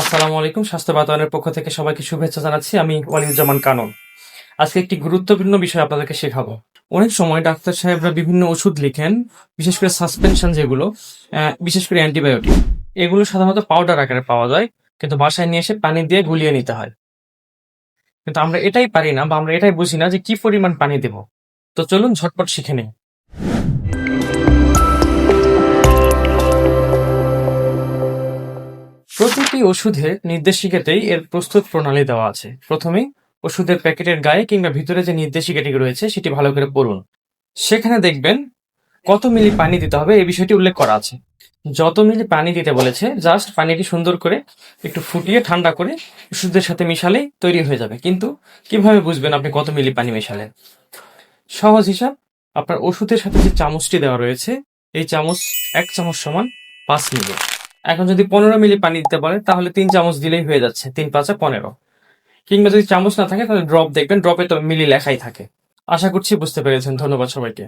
আসসালামু আলাইকুম, স্বাস্থ্য বাতায়নের পক্ষ থেকে সবাইকে শুভেচ্ছা জানাচ্ছি। আমি ওয়ালিদুজ্জামান কানন। আজকে একটি গুরুত্বপূর্ণ বিষয় আপনাদেরকে শেখাবো। অনেক সময় ডাক্তার সাহেবরা বিভিন্ন ওষুধ লিখেন, বিশেষ করে সাসপেনশন যেগুলো বিশেষ করে অ্যান্টিবায়োটিক। এগুলো সাধারণত পাউডার আকারে পাওয়া যায়, কিন্তু বাসায় নিয়ে এসে পানি দিয়ে গুলিয়ে নিতে হয়। কিন্তু আমরা এটাই পারি না বা আমরা এটাই বুঝি না যে কি পরিমাণ পানি দেব। তো চলুন ঝটপট শিখে নিই। প্রতিটি ওষুধের নির্দেশিকাতেই এর প্রস্তুত প্রণালী দেওয়া আছে। প্রথমেই ওষুধের প্যাকেটের গায়ে কিংবা ভিতরে যে নির্দেশিকাটি রয়েছে, সেটি ভালো করে পড়ুন। সেখানে দেখবেন কত মিলি পানি দিতে হবে, এই বিষয়টি উল্লেখ করা আছে। যত মিলি পানি দিতে বলেছে, জাস্ট পানিটি সুন্দর করে একটু ফুটিয়ে ঠান্ডা করে ওষুধের সাথে মিশালেই তৈরি হয়ে যাবে। কিন্তু কীভাবে বুঝবেন আপনি কত মিলি পানি মেশালেন? সহজ হিসাব, আপনার ওষুধের সাথে যে চামচটি দেওয়া রয়েছে, এই চামচ এক চামচ সমান পাঁচ মিলি। এখন যদি পনেরো মিলি পানি দিতে পারে, তাহলে তিন চামচ দিলেই হয়ে যাচ্ছে, তিন পাঁচে পনেরো। কিংবা যদি চামচ না থাকে, তাহলে ড্রপ দেখবেন ড্রপে তো মিলি লেখাই থাকে। আশা করছি বুঝতে পেরেছেন। ধন্যবাদ সবাইকে।